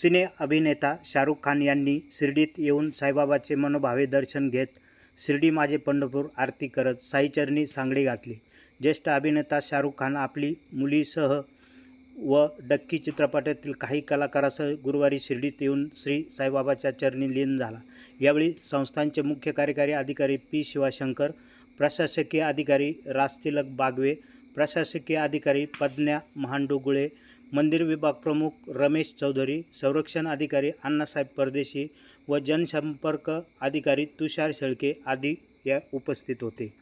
सिने अभिनेता शाहरुख खान यांनी शिर्डीत येऊन साईबाबाचे मनोभावे दर्शन घेत शिर्डी माझे पंढरपूर आरती करत साईचरणी सांगडी घातली. ज्येष्ठ अभिनेता शाहरुख खान आपली मुलीसह व डक्की चित्रपटातील काही कलाकारासह गुरुवारी शिर्डीत येऊन श्री साईबाबाच्या चरणी लीन झाला. यावेळी संस्थांचे मुख्य कार्यकारी अधिकारी पी शिवाशंकर प्रशासकीय अधिकारी राजतिलक बागवे प्रशासकीय अधिकारी पद्न्या महांडुगुळे मंदिर विभाग प्रमुख रमेश चौधरी संरक्षण अधिकारी अण्णासाहेब परदेशी व जनसंपर्क अधिकारी तुषार शेळके आदी या उपस्थित होते.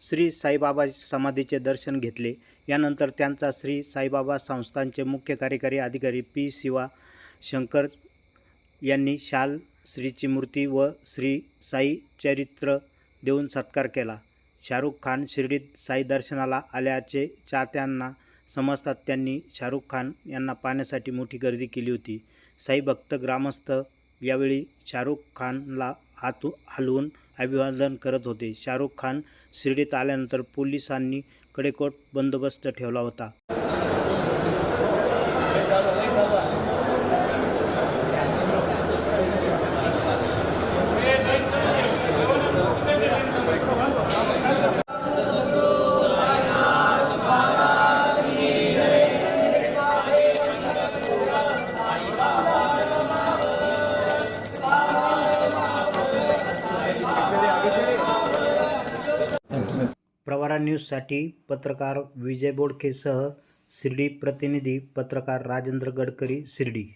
श्री साईबाबा समाधीचे दर्शन घेतले. यानंतर त्यांचा श्री साईबाबा संस्थांचे मुख्य कार्यकारी अधिकारी पी शिवा शंकर यांनी शाल श्रीची मूर्ती व श्री साई चरित्र देऊन सत्कार केला. शाहरुख खान शिर्डीत साई दर्शनाला आल्याचे चाहत्यांना समजतात त्यांनी. शाहरुख खान यांना पाहण्यासाठी मोठी गर्दी केली होती. साई भक्त ग्रामस्थ यावेळी शाहरुख खानला हात हलवून अभिवादन करत होते. शाहरुख खान शिर्डीत आल्यानंतर पोलिसांनी कडेकोट बंदोबस्त ठेवला होता. न्यूजसाठी पत्रकार विजय बोडकेसह शिर्डी प्रतिनिधी पत्रकार राजेंद्र गडकरी शिर्डी.